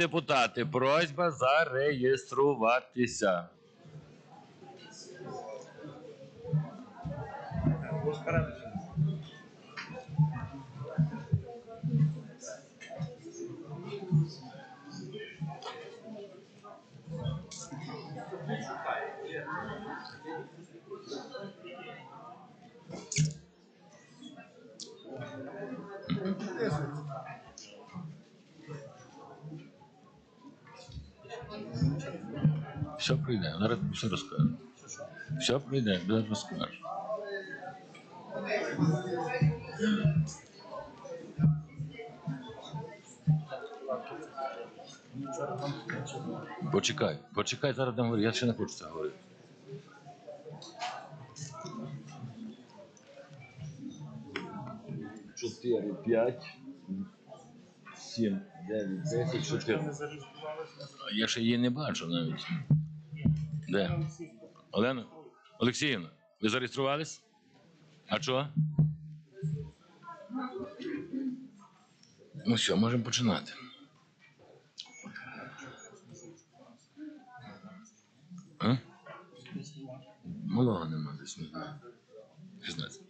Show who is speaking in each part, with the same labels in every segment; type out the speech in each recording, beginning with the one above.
Speaker 1: депутати, просьба зареєструватися. Все прийде, зараз все розкажу. Все прийде, зараз розкажу. Почекай, почекай, зараз дам говорити. Я ще не хочу це говорити. Чотири, п'ять, сім, дев'ять, десять, чотирнадцять. Я ще її не бачу навіть. Де? Олена? Олексіївна, ви зареєструвались? А що? Ну що, можемо починати. А? Малого нема десь, не знаю. 16.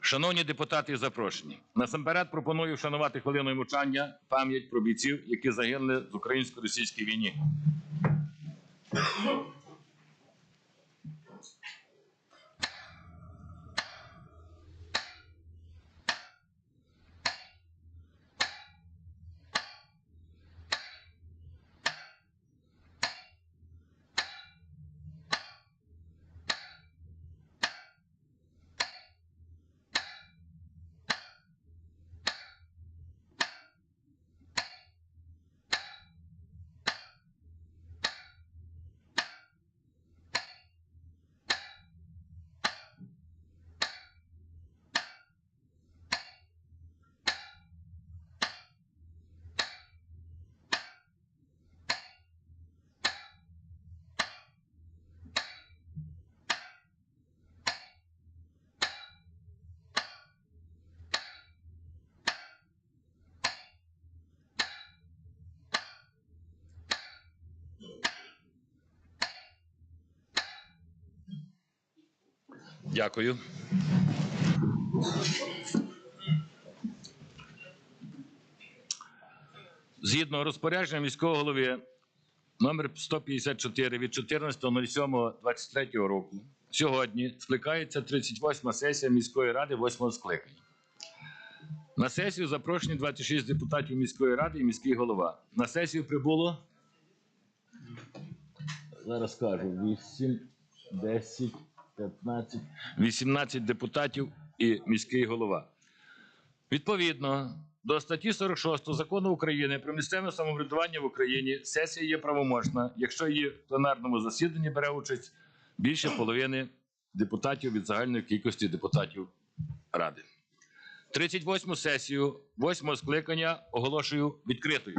Speaker 1: Шановні депутати і запрошені, насамперед пропоную вшанувати хвилиною мовчання пам'ять про бійців, які загинули в українсько-російській війні. Дякую. Згідно розпорядження міського голови номер 154 від 14.07.23 року, сьогодні скликається 38 сесія міської ради 8 скликання. На сесію запрошені 26 депутатів міської ради і міський голова. На сесію прибуло. Зараз скажу 8, 10, 15, 18 депутатів і міський голова. Відповідно до статті 46 закону України про місцеве самоврядування в Україні сесія є правоможна, якщо її в пленарному засіданні бере участь більше половини депутатів від загальної кількості депутатів Ради. 38 сесію 8 скликання оголошую відкритою.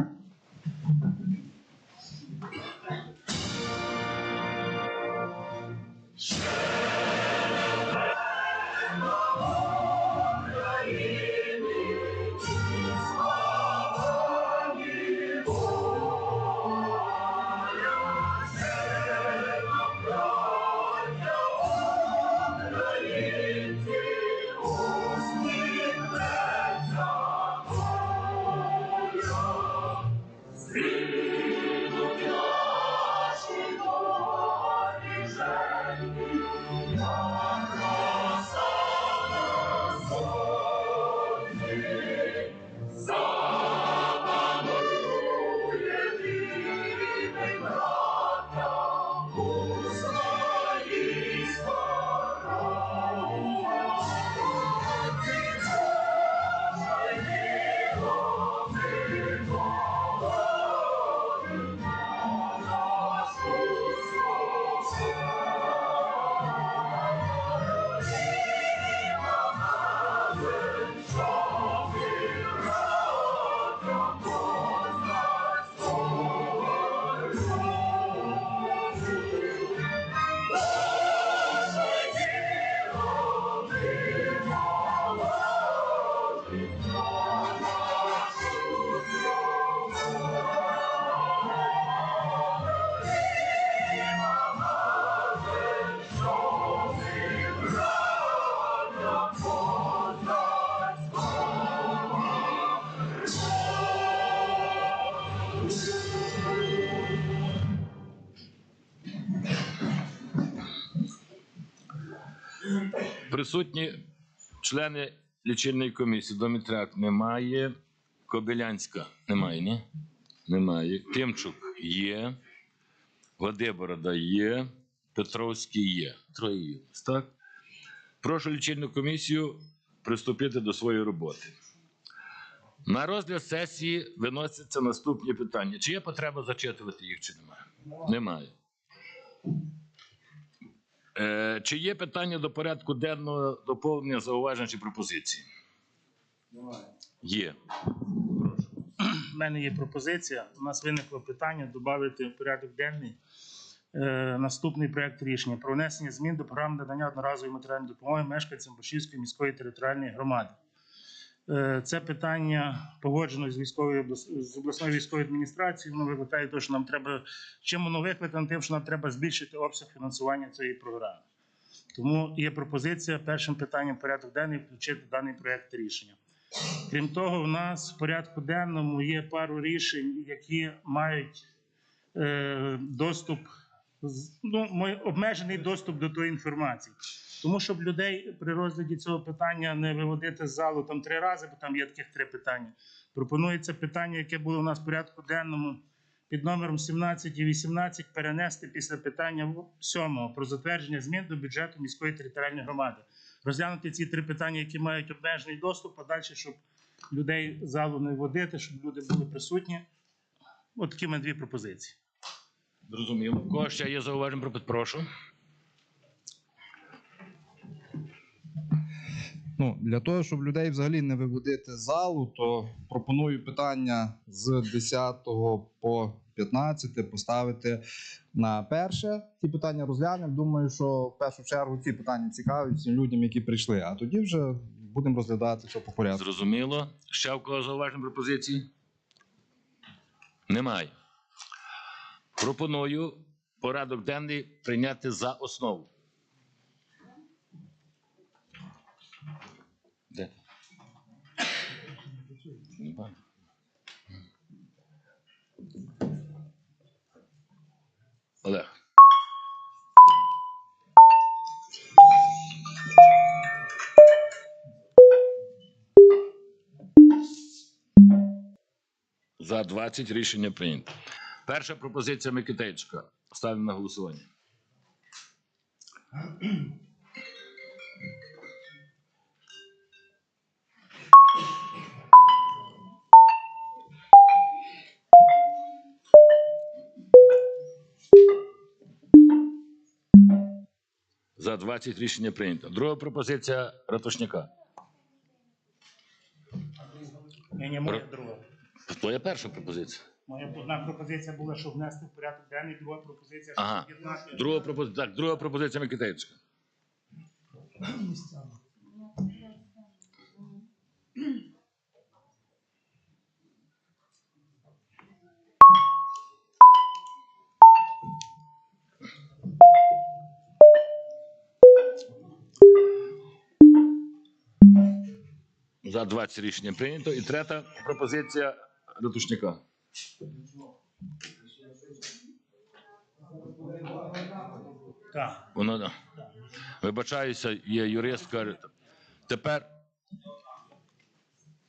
Speaker 1: Присутні члени лічильної комісії. Домітряк немає. Кобилянська немає, ні? Немає. Тимчук є. Годиборода є. Петровський є. Троє є. Так? Прошу лічильну комісію приступити до своєї роботи. На розгляд сесії виносяться наступні питання. Чи є потреба зачитувати їх, чи немає? Немає. Е, чи є питання до порядку денного доповнення зауважень чи пропозиції? Немає. Є.
Speaker 2: У мене є пропозиція. У нас виникло питання додати в порядок денний е, наступний проект рішення про внесення змін до програми надання одноразової матеріальної допомоги мешканцям Бошівської міської територіальної громади. Е, Це питання погоджено з військовою з обласною військовою адміністрацією. Воно викликає те, що нам треба. Чим воно викликано? Тим, що нам треба збільшити обсяг фінансування цієї програми. Тому є пропозиція першим питанням порядок денний включити даний проект рішення. Крім того, в нас в порядку денному є пару рішень, які мають е, доступ, ну, обмежений доступ до тої інформації. Тому щоб людей при розгляді цього питання не виводити з залу там три рази, бо там є таких три питання. Пропонується питання, яке було у нас в порядку денному під номером 17 і 18, перенести після питання 7 про затвердження змін до бюджету міської територіальної громади розглянути ці три питання, які мають обмежений доступ, а далі, щоб людей залу не водити, щоб люди були присутні. От такі мене дві пропозиції.
Speaker 1: Зрозуміло. Кого ще є зауваження? Прошу.
Speaker 3: Ну, для того, щоб людей взагалі не виводити з залу, то пропоную питання з 10 по 15 поставити на перше. Ці питання розглянемо. Думаю, що в першу чергу ці питання цікаві всім людям, які прийшли. А тоді вже будемо розглядати все по порядку.
Speaker 1: Зрозуміло. Ще в кого зауваження пропозиції? Немає. Пропоную порядок денний прийняти за основу. Де? Не бачу. Олег. За 20 рішення прийнято. Перша пропозиція Микитейчика. Ставимо на голосування. За 20 рішення прийнято. Друга пропозиція Ратушняка.
Speaker 2: Ні, ні, моя друга.
Speaker 1: Твоя перша пропозиція.
Speaker 2: Моя одна пропозиція була, щоб внести в порядок денний, друга пропозиція, щоб
Speaker 1: Ага.
Speaker 2: об'єднати.
Speaker 1: Друга пропозиція. Так, друга пропозиція Микитейчика. За 20 рішення прийнято. І третя пропозиція Ратушняка.
Speaker 2: Так.
Speaker 1: Воно да. вибачаюся, є юрист, каже. Тепер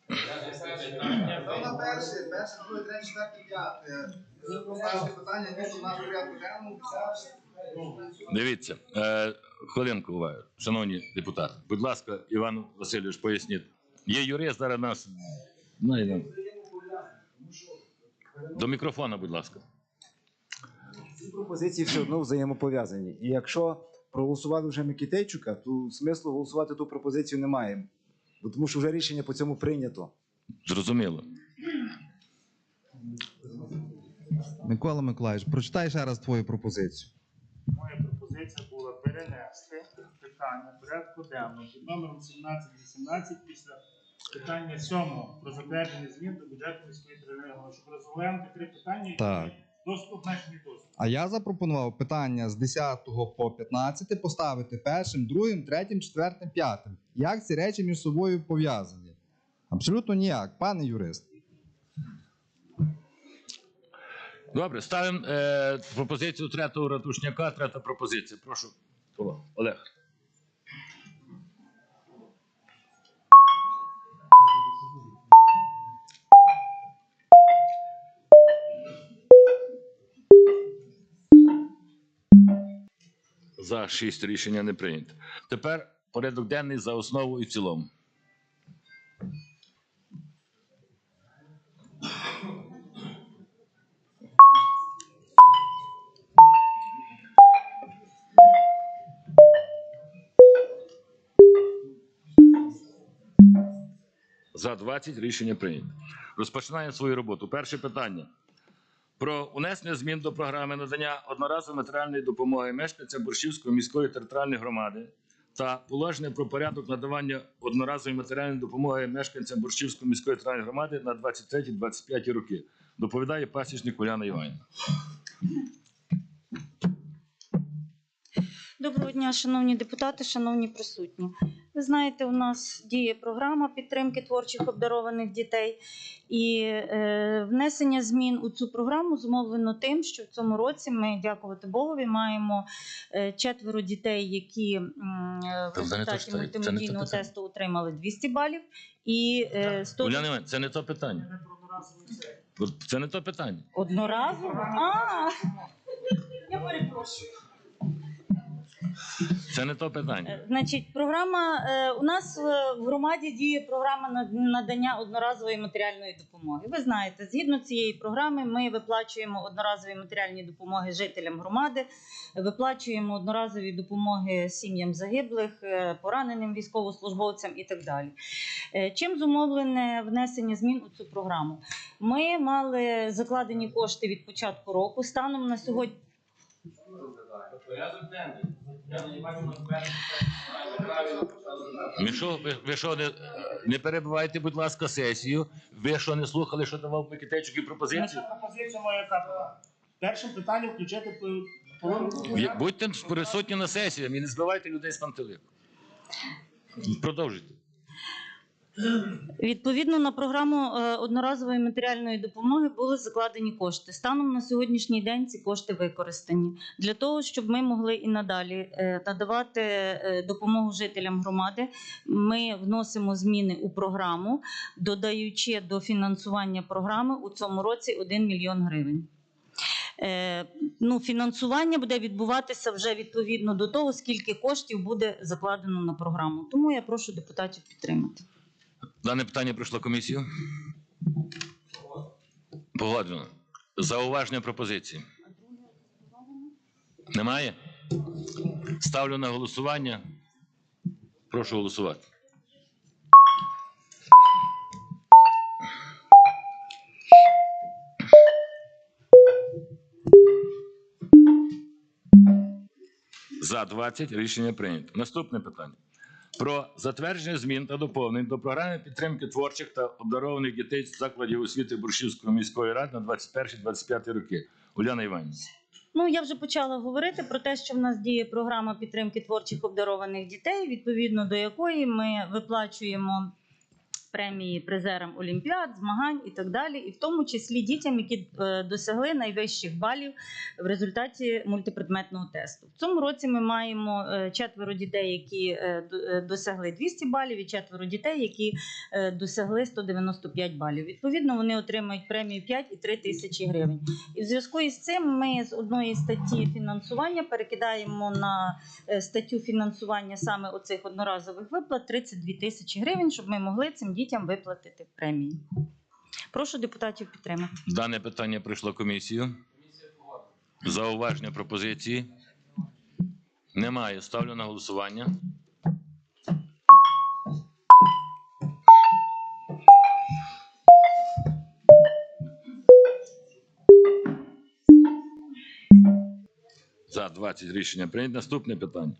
Speaker 4: На перше, перше, друге, третє, четверте, п'яте. Ви питання, ні, у нас порядку денному,
Speaker 1: дивіться, е, хвилинку уваги, шановні депутати. Будь ласка, Іван Васильович, поясніть. Є юрист зараз нас. До мікрофона, будь ласка.
Speaker 5: Ці пропозиції все одно взаємопов'язані. І якщо проголосували вже Микітейчука, то смислу голосувати ту пропозицію немає. Бо тому що вже рішення по цьому прийнято.
Speaker 1: Зрозуміло.
Speaker 3: Микола Миколаївич, прочитай ще раз твою пропозицію.
Speaker 2: Моя пропозиція була перенести питання порядку денного під номером 17-18 після питання 7 про затвердження змін до бюджету міської територіальної щоб розглянути три питання,
Speaker 3: Так.
Speaker 2: доступ, обмежений доступ.
Speaker 3: А я запропонував питання з 10 по 15 поставити першим, другим, третім, четвертим, п'ятим. Як ці речі між собою пов'язані? Абсолютно ніяк, пане юрист.
Speaker 1: Добре, ставимо е, пропозицію третього ратушняка. Третя пропозиція. Прошу. Олег. За 6 рішення не прийнято. Тепер порядок денний за основу і в цілому. За 20 рішення прийнято. Розпочинаємо свою роботу. Перше питання. Про унесення змін до програми надання одноразової матеріальної допомоги мешканцям Борщівської міської територіальної громади та положення про порядок надавання одноразової матеріальної допомоги мешканцям Борщівської міської територіальної громади на 23-25 роки. Доповідає пасічник Уляна Іванівна.
Speaker 6: Доброго дня, шановні депутати, шановні присутні. Ви знаєте, у нас діє програма підтримки творчих обдарованих дітей, і е, внесення змін у цю програму зумовлено тим, що в цьому році ми, дякувати Богові, маємо е, четверо дітей, які е, в результаті мультимедійного тесту отримали 200 балів. І е, 100...
Speaker 1: Уляна Іванівна, це не то питання. Це не то питання.
Speaker 6: одноразово. А, я перепрошую.
Speaker 1: Це не то питання.
Speaker 6: Е, Значить, програма е, у нас е, в громаді діє програма над- надання одноразової матеріальної допомоги. Ви знаєте, згідно цієї програми, ми виплачуємо одноразові матеріальні допомоги жителям громади, виплачуємо одноразові допомоги сім'ям загиблих, е, пораненим військовослужбовцям і так далі. Е, Чим зумовлене внесення змін у цю програму? Ми мали закладені кошти від початку року. Станом на сьогодні.
Speaker 1: Ви що, ви, ви що не, не перебивайте, будь ласка, сесію. Ви що не слухали, що давав Микитейчук і пропозицію?
Speaker 2: Наша пропозиція моя яка була? Першим питанням включити по- по-
Speaker 1: Будьте присутні на сесії і не збивайте людей з пантелику. Продовжуйте.
Speaker 6: Відповідно на програму е, одноразової матеріальної допомоги були закладені кошти. Станом на сьогоднішній день ці кошти використані для того, щоб ми могли і надалі е, надавати е, допомогу жителям громади. Ми вносимо зміни у програму, додаючи до фінансування програми у цьому році 1 мільйон гривень. Ну, фінансування буде відбуватися вже відповідно до того, скільки коштів буде закладено на програму. Тому я прошу депутатів підтримати.
Speaker 1: Дане питання пройшло комісію. Погоджено. Зауваження пропозиції. Немає? Ставлю на голосування. Прошу голосувати. За 20 рішення прийнято. Наступне питання. Про затвердження змін та доповнень до програми підтримки творчих та обдарованих дітей з закладів освіти Буршівської міської ради на 21-25 роки. Уляна Іванівна.
Speaker 6: Ну, я вже почала говорити про те, що в нас діє програма підтримки творчих обдарованих дітей, відповідно до якої ми виплачуємо премії призерам олімпіад, змагань і так далі, і в тому числі дітям, які е, досягли найвищих балів в результаті мультипредметного тесту. В цьому році ми маємо е, четверо дітей, які е, до- досягли 200 балів, і четверо дітей, які досягли 195 балів. Відповідно, вони отримають премію 5 і 3 тисячі гривень. І в зв'язку із цим ми з одної статті фінансування перекидаємо на статтю фінансування саме оцих одноразових виплат 32 тисячі гривень, щоб ми могли цим дітям виплатити премії. Прошу депутатів підтримати.
Speaker 1: Дане питання пройшло комісію. Зауваження пропозиції. Немає. Ставлю на голосування. За 20 рішення прийнято. Наступне питання.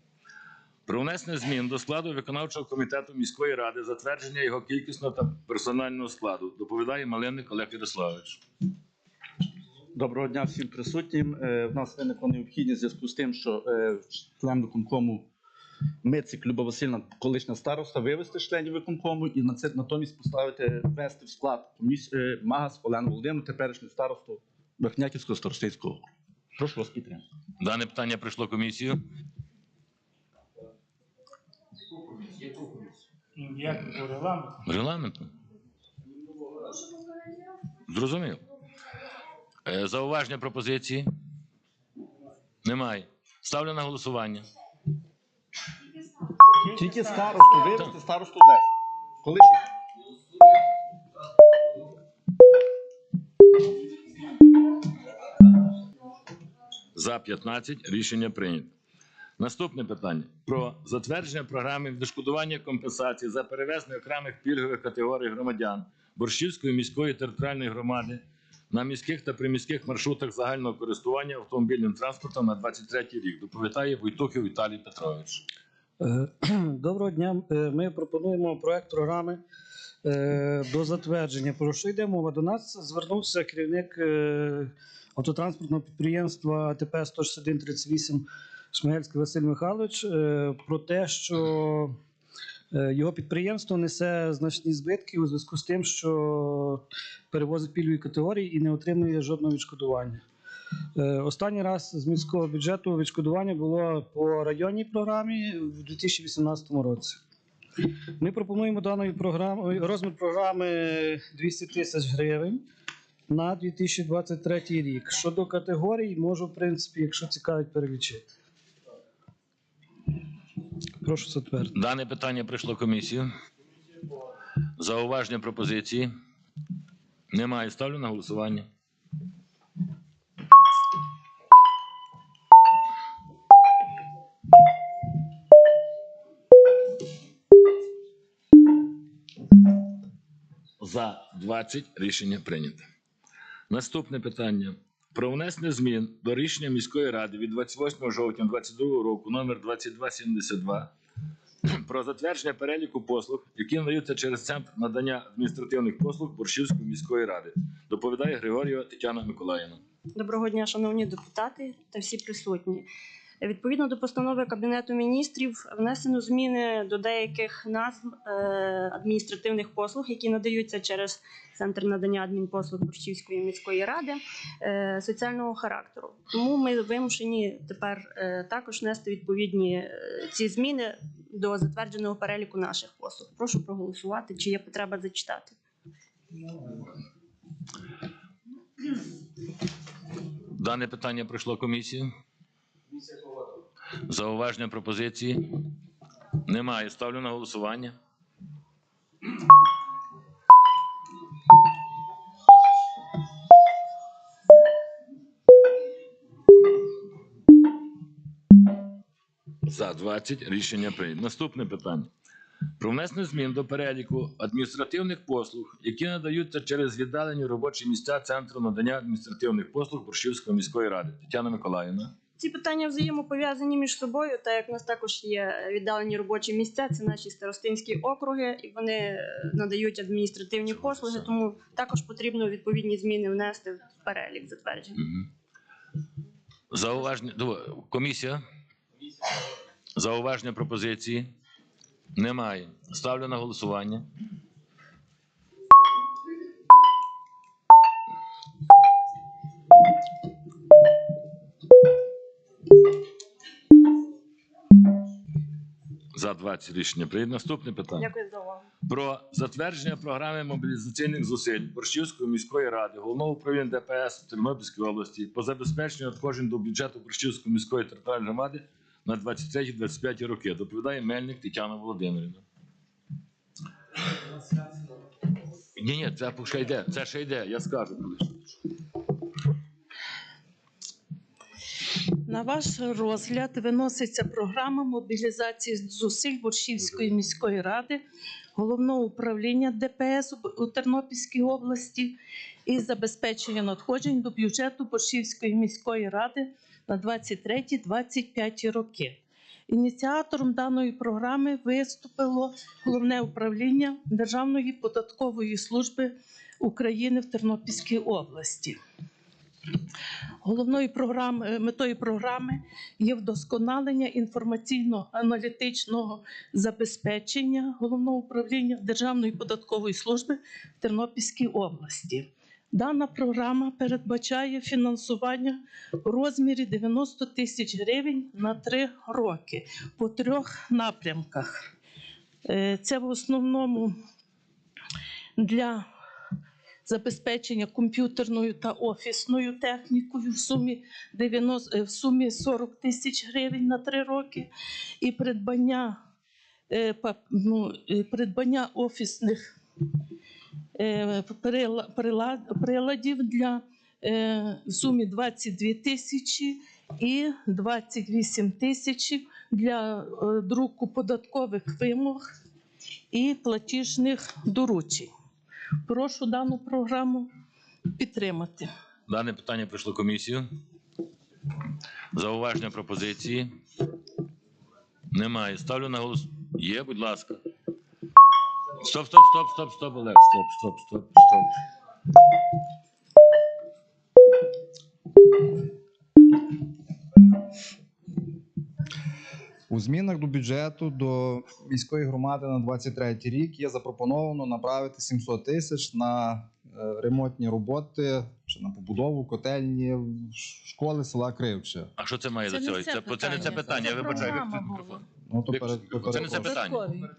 Speaker 1: Про внесення змін до складу виконавчого комітету міської ради, затвердження його кількісного та персонального складу. Доповідає Малинник Олег Ярославович.
Speaker 7: Доброго дня всім присутнім. Е, В нас виникла необхідність в зв'язку з тим, що е, член виконкому Мицик Люба Васильівна, колишня староста, вивести членів виконкому і на це натомість поставити ввести в склад е, Магас Олену Володимиру, теперішню старосту Верхняківського старостинського. округу. Прошу вас підтримати.
Speaker 1: Дане питання пройшло комісію.
Speaker 2: Як по регламенту.
Speaker 1: Регламентно. Зрозумів. Е, Зауваження пропозиції? Немає. Ставлю на голосування.
Speaker 7: Тільки старосту вивести, старосту ввести. Колишню.
Speaker 1: За 15 рішення прийнято. Наступне питання про затвердження програми відшкодування компенсації за перевезення окремих пільгових категорій громадян Борщівської міської територіальної громади на міських та приміських маршрутах загального користування автомобільним транспортом на 23 рік. Доповідає Войтухів Віталій Петрович.
Speaker 8: Е, Доброго дня. Е, Ми пропонуємо проект програми е, до затвердження. Про що йде мова? До нас звернувся керівник автотранспортного підприємства АТП 16138 Шмигельський Василь Михайлович е, про те, що е, його підприємство несе значні збитки у зв'язку з тим, що перевозить пільгові категорії і не отримує жодного відшкодування. Е, Останній раз з міського бюджету відшкодування було по районній програмі в 2018 році. Ми пропонуємо даною програмою розмір програми 200 тисяч гривень на 2023 рік. Щодо категорій, можу, в принципі, якщо цікавить, перелічити. Прошу затвердити.
Speaker 1: Дане питання прийшло комісію. Зауваження пропозиції. Немає. Ставлю на голосування. За 20 рішення прийнято. Наступне питання. Про внесення змін до рішення міської ради від 28 жовтня 2022 року номер 2272 про затвердження переліку послуг, які надаються через центр надання адміністративних послуг Борщівської міської ради. Доповідає Григорієва Тетяна Миколаївна.
Speaker 9: Доброго дня, шановні депутати та всі присутні. Відповідно до постанови Кабінету міністрів внесено зміни до деяких назв е, адміністративних послуг, які надаються через центр надання адмінпослуг Борщівської міської ради е, соціального характеру. Тому ми вимушені тепер е, також нести відповідні ці зміни до затвердженого переліку наших послуг. Прошу проголосувати, чи є потреба зачитати.
Speaker 1: Дане питання пройшло комісію. Зауваження пропозиції. Немає. Ставлю на голосування. За 20 рішення прийнято. Наступне питання. Про внесення змін до переліку адміністративних послуг, які надаються через віддалені робочі місця Центру надання адміністративних послуг Борщівської міської ради. Тетяна Миколаївна.
Speaker 9: Ці питання взаємопов'язані між собою, так як у нас також є віддалені робочі місця, це наші старостинські округи, і вони е, надають адміністративні послуги, тому також потрібно відповідні зміни внести в перелік затвердження.
Speaker 1: Мгм. Зауваження. Комісія. Зауваження пропозиції. Немає. Ставлю на голосування. За 20 рішення прийнято. Наступне питання
Speaker 9: Дякую за увагу.
Speaker 1: про затвердження програми мобілізаційних зусиль Борщівської міської ради, головного управління ДПС в Тернопільській області по забезпеченню надходжень до бюджету Борщівської міської територіальної громади на 23-25 роки. Доповідає Мельник Тетяна Володимирівна. Ні, ні, це ще йде. Це ще йде. Я скажу
Speaker 10: На ваш розгляд виноситься програма мобілізації зусиль Борщівської міської ради, головного управління ДПС у- Тернопільській області і забезпечення надходжень до бюджету Борщівської міської ради на 23-25 роки. Ініціатором даної програми виступило головне управління Державної податкової служби України в Тернопільській області. Головною програми, метою програми є вдосконалення інформаційно-аналітичного забезпечення головного управління Державної податкової служби в Тернопільській області. Дана програма передбачає фінансування у розмірі 90 тисяч гривень на три роки по трьох напрямках. Е, Це в основному для забезпечення комп'ютерною та офісною технікою в сумі 90, е, в сумі 40 тисяч гривень на три роки і придбання е, ну, придбання офісних е, прила- прила- приладів для в сумі 22 тисячі і 28 тисяч для друку податкових вимог і платіжних доручень. Прошу дану програму підтримати.
Speaker 1: Дане питання пройшло комісію. Зауваження пропозиції. Немає. Ставлю на голос. Є, будь ласка. Стоп, стоп, стоп, стоп, стоп, Олег. Стоп, стоп, стоп, стоп.
Speaker 3: У змінах до бюджету до міської громади на 23 рік є запропоновано направити 700 тисяч на е, ремонтні роботи чи на побудову котельні школи села Кривче.
Speaker 1: А що це має
Speaker 10: Це
Speaker 1: до цього?
Speaker 10: це
Speaker 1: Це, це не це
Speaker 10: питання,
Speaker 1: Я вибачаю.
Speaker 3: Ну то
Speaker 1: Виключіть. Це не це питання.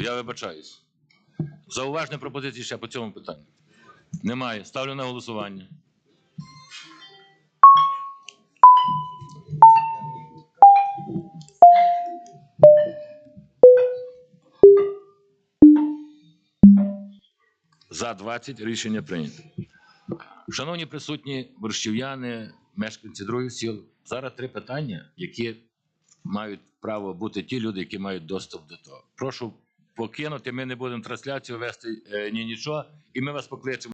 Speaker 1: Я вибачаюсь. Зауваження пропозиції ще по цьому питанню. Немає. Ставлю на голосування. За 20 рішення прийнято. Шановні присутні борщів'яни, мешканці других сіл, зараз три питання, які мають право бути ті люди, які мають доступ до того. Прошу покинути. Ми не будемо трансляцію вести е, ні нічого, і ми вас покличемо.